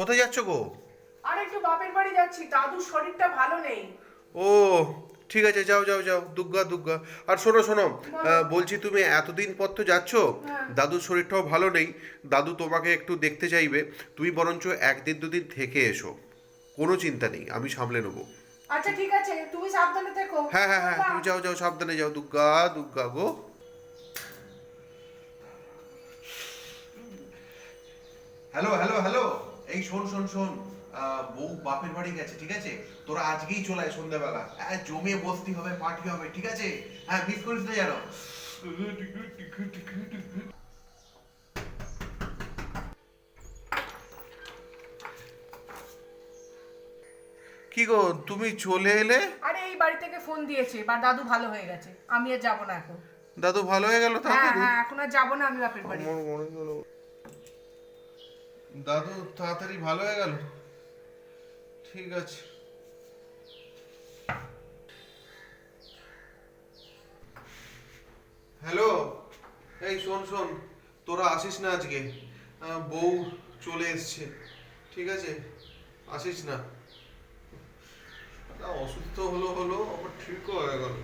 কোথায় যাচ্ছ গো? আর একটু বাপের বাড়ি যাচ্ছি দাদুর শরীরটা ভালো নেই। ও ঠিক আছে যাও যাও যাও দুগ্গা দুগ্গা। আর শোনো শোনো বলছি তুমি এতদিন পর তো যাচ্ছ? হ্যাঁ। দাদুর শরীরটাও ভালো নেই। দাদু তোমাকে একটু দেখতে চাইবে। তুমি বরঞ্চ একদিন দুদিন থেকে এসো। কোনো চিন্তা নেই আমি সামলে নেব। আচ্ছা ঠিক আছে তুমি সাবধানে থেকো। হ্যাঁ হ্যাঁ হ্যাঁ তুমি যাও যাও সাবধানে যাও দুগ্গা দুগ্গা গো। Hello hello hello. এই শোন শোন শোন বউ বাপের বাড়ি গেছে ঠিক আছে? তোরা আজকেই চলে আয় সন্ধ্যাবেলা। হ্যাঁ জমিয়ে বসতি হবে পার্টি হবে ঠিক আছে? হ্যাঁ মিস করিস না জানো কি গো তুমি চলে এলে? আরে এই বাড়ি থেকে ফোন দিয়েছে বা দাদু ভালো হয়ে গেছে। আমি আর যাব না এখন। দাদু ভালো হয়ে গেল হ্যাঁ হ্যাঁ এখন আর যাব না আমি বাপের বাড়ি। আমার মনে হলো দাদু, তাড়াতাড়ি ভালো হয়ে গেল? ঠিক আছে। হ্যালো? এই শোন শোন, তোরা আসিস না আজকে। বউ চলে এসছে। ঠিক আছে? আসিস না। অসুস্থ হলো হলো, আবার ঠিকও হয়ে গেল।